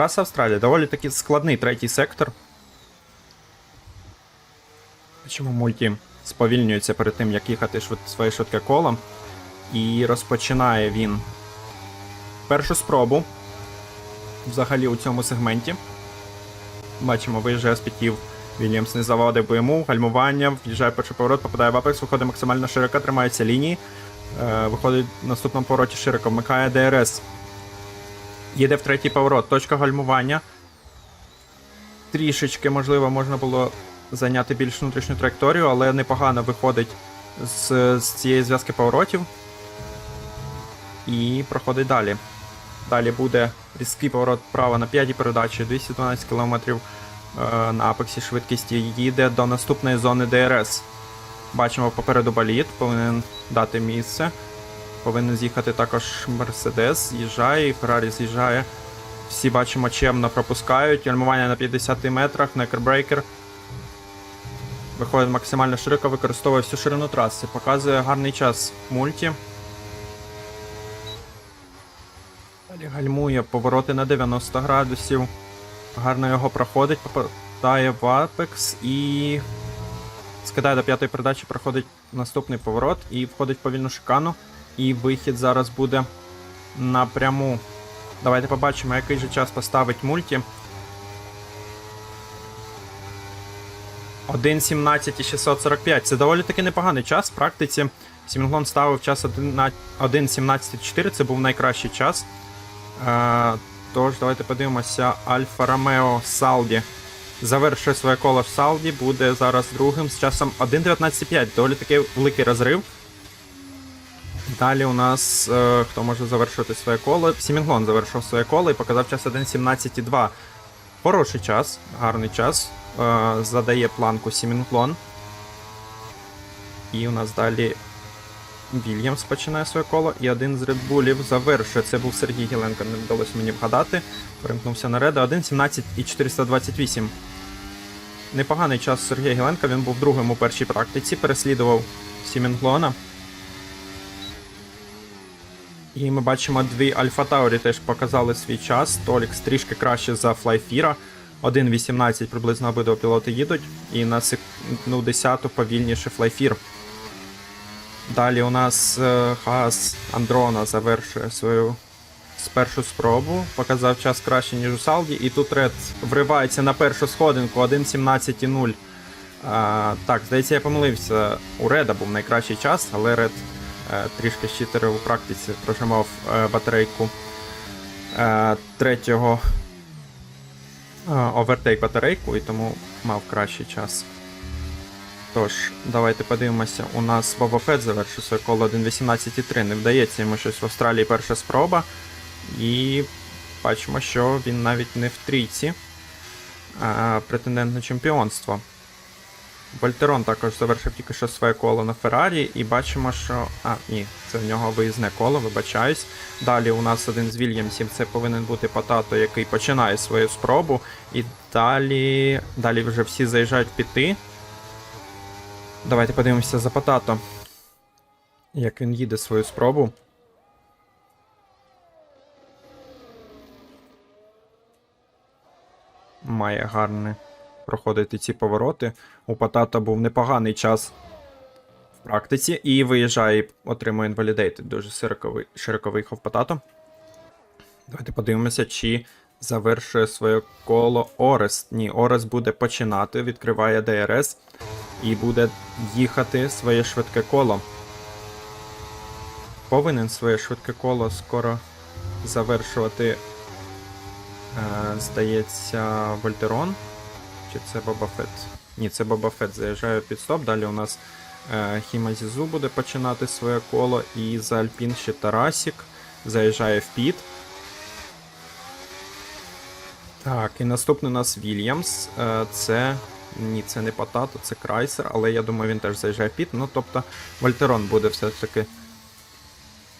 Траса Австралії доволі таки складний третій сектор. Чому мульті сповільнюється перед тим, як їхати швид... своє швидке коло. І розпочинає він першу спробу взагалі у цьому сегменті. Бачимо, виїжджає з п'ятів. Вільямс не заводив би йому, гальмування, в'їжджає перший поворот, попадає в апекс, виходить максимально широко, тримається лінії. Е, виходить в наступному повороті широко, вмикає ДРС. Їде в третій поворот, точка гальмування. Трішечки, можливо, можна було зайняти більш внутрішню траєкторію, але непогано виходить з, з цієї зв'язки поворотів. І проходить далі. Далі буде різкий поворот вправо на п'ятій передачі, 212 км е, на апексі швидкості. Їде до наступної зони ДРС. Бачимо попереду болід, повинен дати місце. Повинен з'їхати також Мерседес, з'їжджає, і Феррарі з'їжджає. Всі бачимо, чемно пропускають. Гальмування на 50 метрах, некербрейкер. Виходить максимально широко, використовує всю ширину траси. Показує гарний час мульті. Далі гальмує повороти на 90 градусів. Гарно його проходить, попадає в апекс і скидає до п'ятої передачі, проходить наступний поворот і входить в повільну шикану. І вихід зараз буде напряму. Давайте побачимо, який же час поставить мульті. 1.17.645. Це доволі таки непоганий час. В практиці Сімінглон ставив час 1.17.4, це був найкращий час. Е, Тож, давайте подивимося. Альфа Ромео Салді завершує своє коло в Салді, буде зараз другим з часом 1.19.5. Доволі такий великий розрив. Далі у нас е, хто може завершити своє коло? Сімінглон завершив своє коло і показав час 1.17.2. Хороший час, гарний час. Е, задає планку Сімінглон. І у нас далі Вільямс починає своє коло, і один з редбулів завершує. Це був Сергій Гіленко, не вдалося мені вгадати. Перемкнувся на реда 1.17 і 428. Непоганий час Сергія Гіленка, він був другим у першій практиці, переслідував Сімінглона. І ми бачимо дві Альфа Таурі теж показали свій час. Толікс трішки краще за Флайфіра. 1.18 приблизно обидва пілоти їдуть. І на секунду 10 повільніше Флайфір. Далі у нас е, Хаас Андрона завершує свою першу спробу. Показав час краще, ніж у Салді. І тут Ред вривається на першу сходинку 1.17.0. А, так, здається, я помилився. У Реда був найкращий час, але Ред трішки щитерив у практиці, прожимав е, батарейку е, третього е, овертейк батарейку і тому мав кращий час. Тож, давайте подивимося. У нас Боба Фетт завершив своє коло 1.18.3. Не вдається йому щось в Австралії перша спроба. І бачимо, що він навіть не в трійці. Претендент на чемпіонство. Вольтерон також завершив тільки що своє коло на Феррарі, і бачимо, що. А, ні, це в нього виїзне коло, вибачаюсь. Далі у нас один з Вільямсів, це повинен бути Потато, який починає свою спробу. І далі. Далі вже всі заїжджають піти. Давайте подивимося за Потато. Як він їде свою спробу. Має гарне проходити ці повороти. У Потато був непоганий час в практиці і виїжджає і отримує інвалідейти. Дуже широко, широко виїхав Потато. Давайте подивимося, чи завершує своє коло Орест. Ні, Орест буде починати, відкриває ДРС і буде їхати своє швидке коло. Повинен своє швидке коло скоро завершувати, е, здається, Вольтерон. Чи це Боба Фетт? Ні, це Боба Фетт заїжджає під стоп. Далі у нас е, Хіма буде починати своє коло. І за Альпін ще Тарасік заїжджає в піт. Так, і наступний у нас Вільямс. Е, це. Ні, це не Потато, це Крайсер, але я думаю, він теж заїжджає в піт. Ну, тобто, Вольтерон буде все ж таки.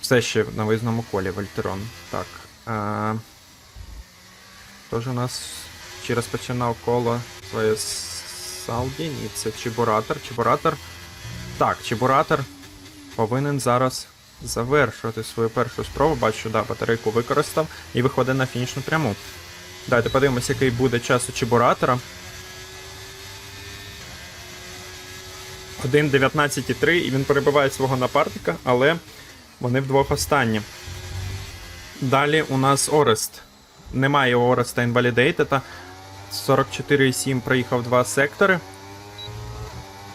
Все ще на виїзному колі Вольтерон. Так. Е, Тож у нас чи розпочинав коло своє Салді? Ні, це Чебуратор. Чебуратор. Так, Чебуратор повинен зараз завершувати свою першу спробу. Бачу, да, батарейку використав і виходить на фінішну пряму. Давайте подивимося, який буде час у Чебуратора. 1.19.3 і він перебиває свого напарника, але вони вдвох останні. Далі у нас Орест. Немає Ореста Інвалідейтета. 44,7 проїхав два сектори.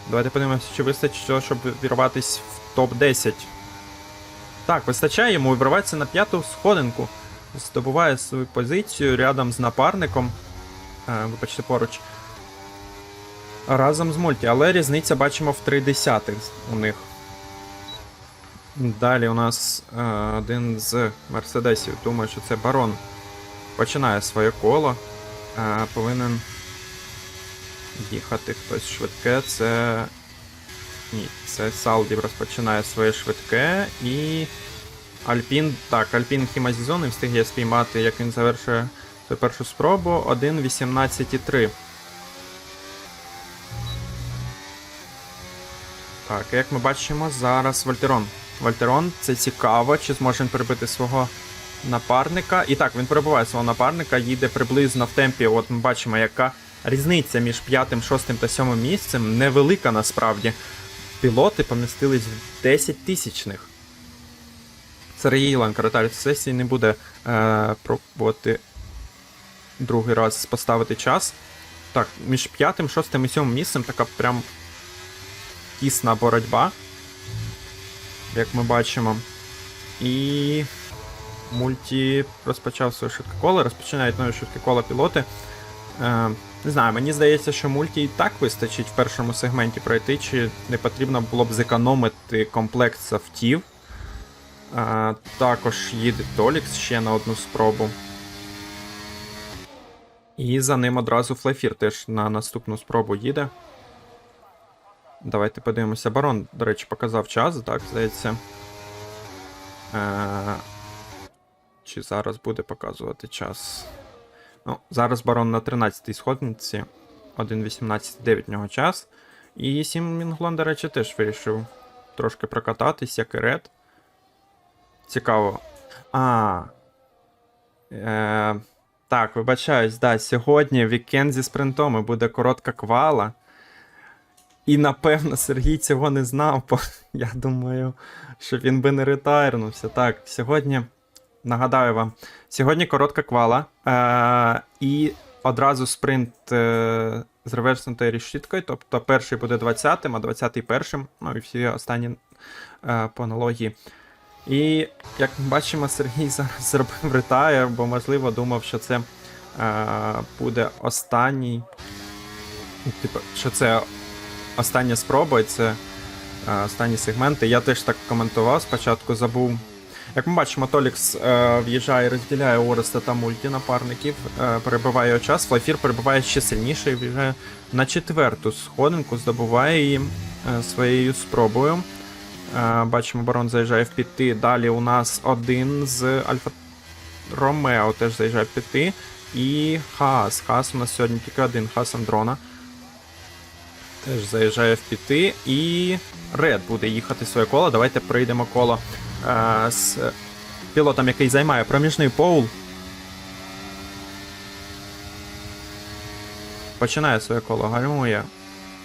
Давайте подивимося, чи вистачить, цього, щоб вірватися в топ-10. Так, вистачає йому вибраватися на п'яту сходинку. Здобуває свою позицію рядом з напарником. Е, вибачте, поруч. Разом з мульті, але різниця бачимо в 3 десятих у них. Далі у нас е, один з мерседесів. Думаю, що це барон. Починає своє коло. Повинен їхати хтось швидке. Це. Ні, це Салдів розпочинає своє швидке і. Альпін. Так, Альпін Хімазізон не встигає спіймати, як він завершує свою першу спробу. 1.18.3. Так, як ми бачимо, зараз Вольтерон. Вольтерон, це цікаво, чи зможе він перебити свого напарника. І так, він перебуває свого напарника, їде приблизно в темпі. От ми бачимо, яка різниця між п'ятим, шостим та сьомим місцем невелика насправді. Пілоти помістились в 10 тисячних. Сергій Іланка реталь сесії не буде е, пробувати другий раз поставити час. Так, між п'ятим, шостим і сьомим місцем така прям тісна боротьба, як ми бачимо. І мульті розпочав своє швидке коло, розпочинають нові швидке коло пілоти. Е, не знаю, мені здається, що мульті і так вистачить в першому сегменті пройти, чи не потрібно було б зекономити комплект софтів. Е, також їде Толікс ще на одну спробу. І за ним одразу Флефір теж на наступну спробу їде. Давайте подивимося. Барон, до речі, показав час, так, здається. Е, Чи зараз буде показувати час? Ну, зараз барон на 13-й сходниці. 1.18.9 в нього час. І Сім Мінглон, до речі, теж вирішив трошки прокататись, як і Ред. Цікаво. А. Е, так, вибачаюсь, да, сьогодні вікенд зі спринтом і буде коротка квала. І напевно Сергій цього не знав, бо я думаю, що він би не ретайрнувся. Так, сьогодні нагадаю вам, сьогодні коротка квала. Е- і одразу спринт е- з реверснутою решіткою. Тобто перший буде 20-м, а 20-й першим. Ну і всі останні е- по аналогії. І як ми бачимо, Сергій зараз зробив ретайр, бо можливо думав, що це е- буде останній. Типу, що це остання спроба, і це е, останні сегменти. Я теж так коментував, спочатку забув. Як ми бачимо, Толікс е, в'їжджає, розділяє Ореста та мульті напарників, е, перебиває час, Флайфір перебиває ще сильніше і в'їжджає на четверту сходинку, здобуває її е, своєю спробою. Е, бачимо, барон заїжджає в піти. Далі у нас один з Альфа Ромео теж заїжджає в піти. І Хаас. Хаас у нас сьогодні тільки один Хас Андрона. Теж заїжджає в піти. І Ред буде їхати своє коло. Давайте пройдемо коло з пілотом, який займає проміжний поул. Починає своє коло, гальмує.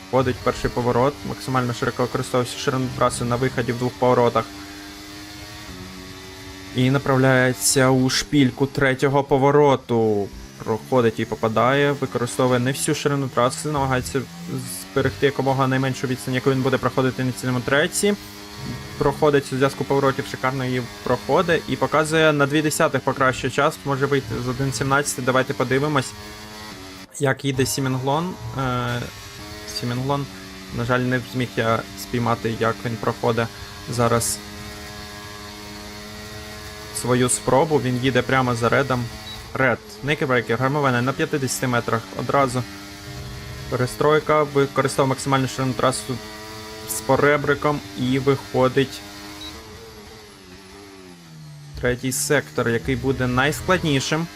Входить перший поворот, максимально широко використовується ширину траси на виході в двох поворотах. І направляється у шпільку третього повороту. Проходить і попадає, використовує не всю ширину траси, намагається зберегти якомога найменшу відстань, яку він буде проходити на цілому треці. Проходить у зв'язку поворотів, шикарно її проходить і показує на 2 десятих покращує час, може вийти з 1.17. Давайте подивимось, як їде Сімінглон. Е, Сімінглон, на жаль, не зміг я спіймати, як він проходить зараз свою спробу. Він їде прямо за редом. Ред, Некебрекер, гальмоване на 50 метрах одразу. Перестройка, використав максимальну ширину трасу з поребриком і виходить третій сектор, який буде найскладнішим.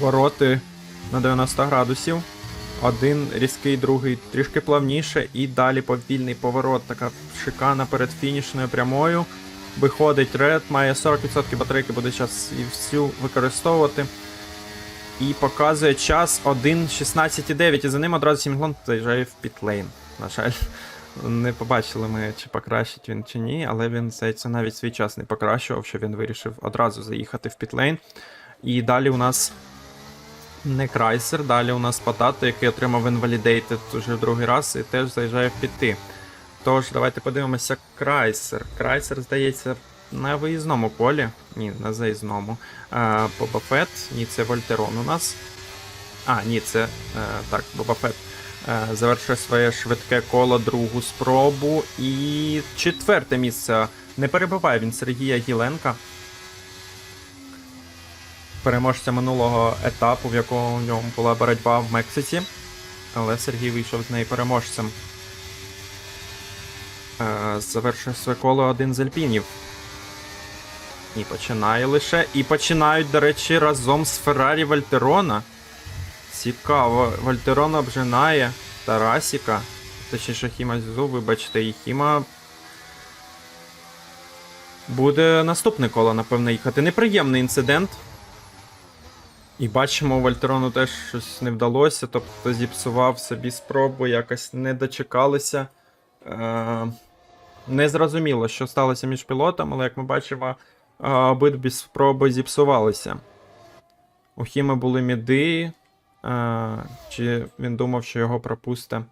Вороти на 90 градусів. Один різкий, другий трішки плавніше, і далі повільний поворот. Така шикана перед фінішною прямою. Виходить ред, має 40% батарейки, буде час і всю використовувати. І показує час 1.16.9. І за ним одразу Сімглон заїжджає в пітлейн. На жаль, не побачили ми, чи покращить він чи ні, але він, здається, навіть свій час не покращував, що він вирішив одразу заїхати в пітлейн. І далі у нас не Крайсер, далі у нас Потато, який отримав Invalidated уже другий раз і теж заїжджає в піти. Тож, давайте подивимося Крайсер. Крайсер, здається, на виїзному полі. Ні, на заїзному. А, Боба ні, це Вольтерон у нас. А, ні, це е, так, Боба Фет. Е, завершує своє швидке коло, другу спробу. І четверте місце. Не перебиває він Сергія Гіленка. Переможця минулого етапу, в якому в ньому була боротьба в Мексиці. Але Сергій вийшов з неї переможцем. Е, завершує своє коло один з альпінів. І починає лише. І починають, до речі, разом з Феррарі Вальтерона. Цікаво, Вальтерон обжинає Тарасіка. Точніше, Хіма Зізу, вибачте, і Хіма. Буде наступне коло, напевно, їхати. Неприємний інцидент. І бачимо, Вальтерону теж щось не вдалося, тобто зіпсував собі спробу, якось не дочекалися. Е- не зрозуміло, що сталося між пілотами, але як ми бачимо, е, обидві спроби зіпсувалися. У Хіми були міди. Чи він думав, що його пропусте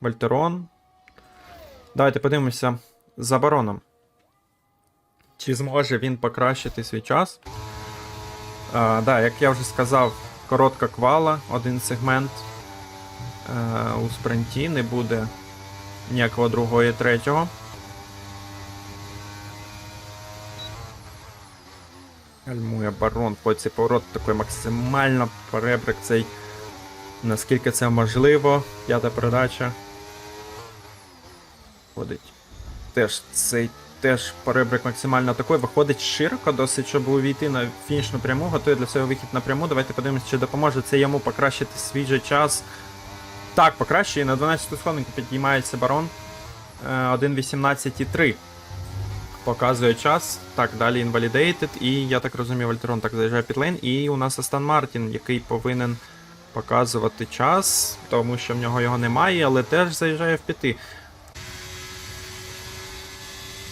Вальтерон? Давайте подивимося за бароном. Чи зможе він покращити свій час? А, да, як я вже сказав, коротка квала, один сегмент е, у спринті, не буде ніякого другого і третього. Гальмує барон, хоч цей поворот такий максимально перебрик цей. Наскільки це можливо. П'ята передача. Ходить. Теж цей теж перебрик максимально такий. Виходить широко, досить, щоб увійти на фінішну пряму. Готує для себе вихід на пряму. Давайте подивимося, чи допоможе це йому покращити свій же час. Так, покращує. На 12-ту сходинку підіймається барон. Е, 1.18.3. Показує час. Так, далі Invalidated. І я так розумію, Вальтерон так заїжджає під лейн. І у нас Астан Мартін, який повинен показувати час, тому що в нього його немає, але теж заїжджає в п'яти.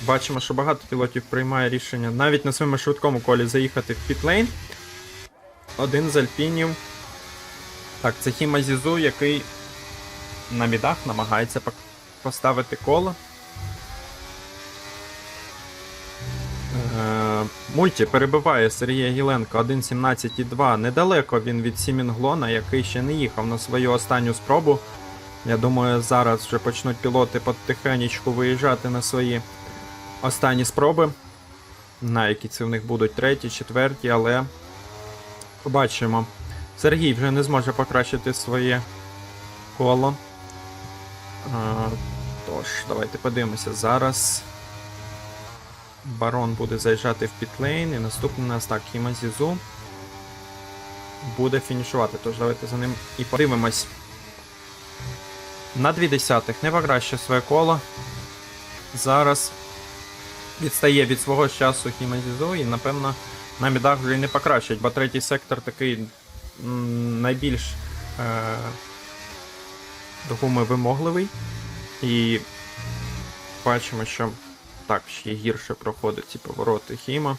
Бачимо, що багато пілотів приймає рішення навіть на своєму швидкому колі заїхати в пітлейн. Один з альпінів. Так, це Хіма Зізу, який на мідах намагається поставити коло. Мульті перебиває Сергія Гіленка 1.17.2. Недалеко він від Сімінглона, який ще не їхав на свою останню спробу. Я думаю, зараз вже почнуть пілоти потихенечку виїжджати на свої останні спроби. На які це в них будуть треті, четверті, але побачимо. Сергій вже не зможе покращити своє коло. Тож, давайте подивимося зараз. Барон буде заїжджати в пітлейн, і наступний у нас так, Хіма Зізу буде фінішувати. Тож давайте за ним і подивимось. На 2 десятих не покращує своє коло. Зараз відстає від свого часу Хіма Зізу і, напевно, на мідах вже не покращить, бо третій сектор такий найбільш е, вимогливий. І бачимо, що так, ще гірше проходять ці повороти Хіма.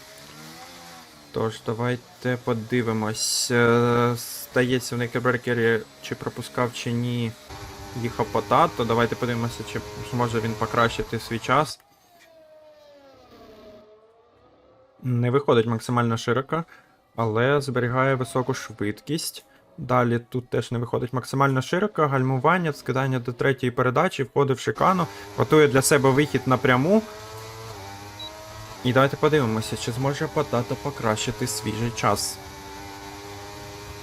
Тож, давайте подивимось. Е, Стається в Некеберкері, чи пропускав, чи ні. Їхав Потато. Давайте подивимося, чи зможе він покращити свій час. Не виходить максимально широко, але зберігає високу швидкість. Далі тут теж не виходить максимально широко, гальмування, скидання до третьої передачі, входить в шикану, готує для себе вихід напряму. І давайте подивимося, чи зможе Потато покращити свіжий час.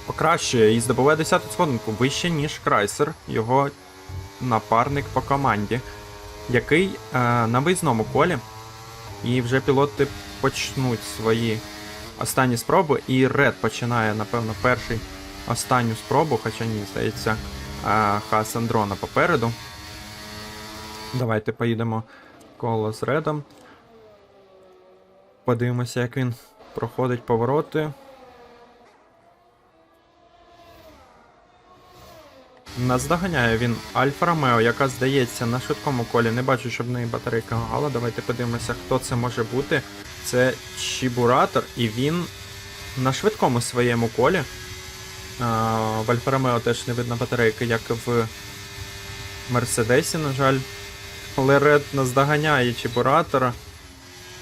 Покращує і здобуває 10 сходинку вище, ніж Крайсер, його напарник по команді, який е, на виїзному колі. І вже пілоти почнуть свої останні спроби. І Ред починає, напевно, перший останню спробу, хоча ні, здається, е, Хас Андрона попереду. Давайте поїдемо коло з Редом. Подивимося, як він проходить повороти. Наздоганяє він Альфа Ромео, яка здається на швидкому колі. Не бачу, щоб в неї батарейка гала. Давайте подивимося, хто це може бути. Це Чібуратор, і він на швидкому своєму колі. А, в Альфа Ромео теж не видно батарейки, як в Мерседесі, на жаль. Але Ред наздоганяє Чібуратора.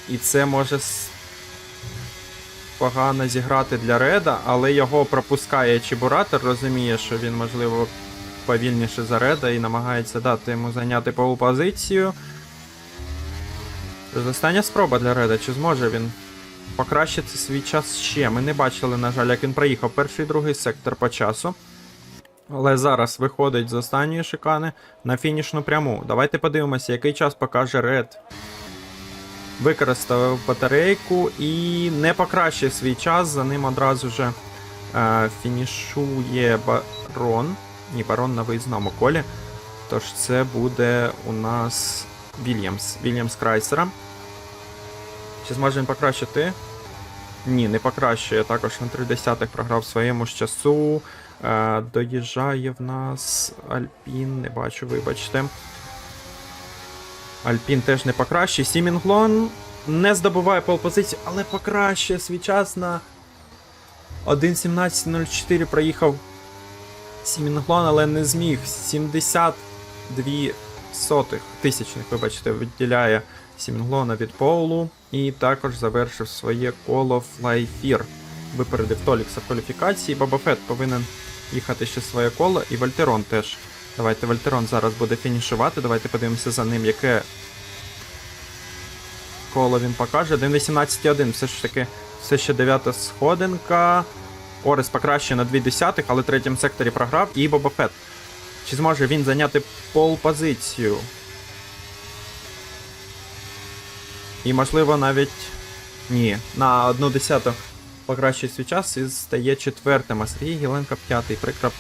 І це може погано зіграти для Реда, але його пропускає Чібуратор, розуміє, що він, можливо, повільніше за Реда і намагається дати йому зайняти полу позицію. Остання спроба для Реда, чи зможе він покращити свій час ще. Ми не бачили, на жаль, як він проїхав перший і другий сектор по часу. Але зараз виходить з останньої шикани на фінішну пряму. Давайте подивимося, який час покаже Ред. Використав батарейку і не покращив свій час. За ним одразу же е, фінішує барон. Ні, барон на виїзному колі. Тож це буде у нас Вільямс. Вільямс Крайсера. Чи зможе він покращити? Ні, не покращує. Також на 3 десятих програв своєму ж часу. Е, доїжджає в нас Альпін, не бачу, вибачте. Альпін теж не покращує. Сімінглон не здобуває полпозицію, але покращує свій час на 1.17.04 проїхав Сімінглон, але не зміг. 72 сотих тисячних, вибачте, відділяє Сімінглона від Поулу. І також завершив своє коло Флайфір. Випередив Толікса в кваліфікації. Боба Фетт повинен їхати ще своє коло. І Вольтерон теж. Давайте Вольтерон зараз буде фінішувати. Давайте подивимося за ним, яке коло він покаже. 1.18.1. Все ж таки, все ще дев'ята сходинка. Орес покращує на 2 десятих, але в третьому секторі програв. І Боба Фетт. Чи зможе він зайняти пол-позицію? І, можливо, навіть. Ні, на одну десяту покращує свій час і стає четвертим, а Сергій Гіленко п'ятий. Прикра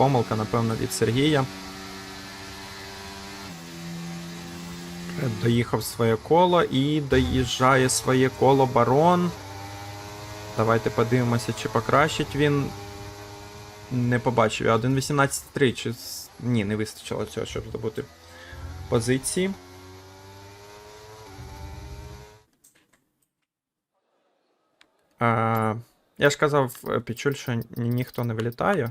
помилка, напевно, від Сергія. Доїхав своє коло і доїжджає своє коло барон. Давайте подивимося, чи покращить він. Не побачив. я 1.18.3. Чи... Ні, не вистачило цього, щоб здобути позиції. А, я ж казав, е, Пічуль, що ні- ніхто не вилітає,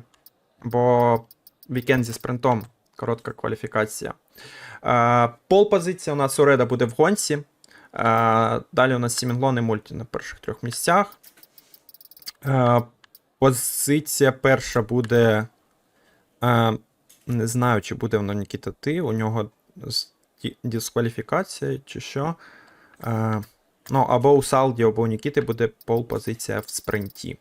бо вікенд зі спринтом коротка кваліфікація. А, пол-позиція у нас у Реда буде в гонці. Далі у нас Сімінглон і Мульті на перших трьох місцях. Позиція перша буде. Не знаю, чи буде воно Нікіта Ти. У нього дискваліфікація чи що. Ну, або у Салді, або у Нікіти буде пол-позиція в спринті.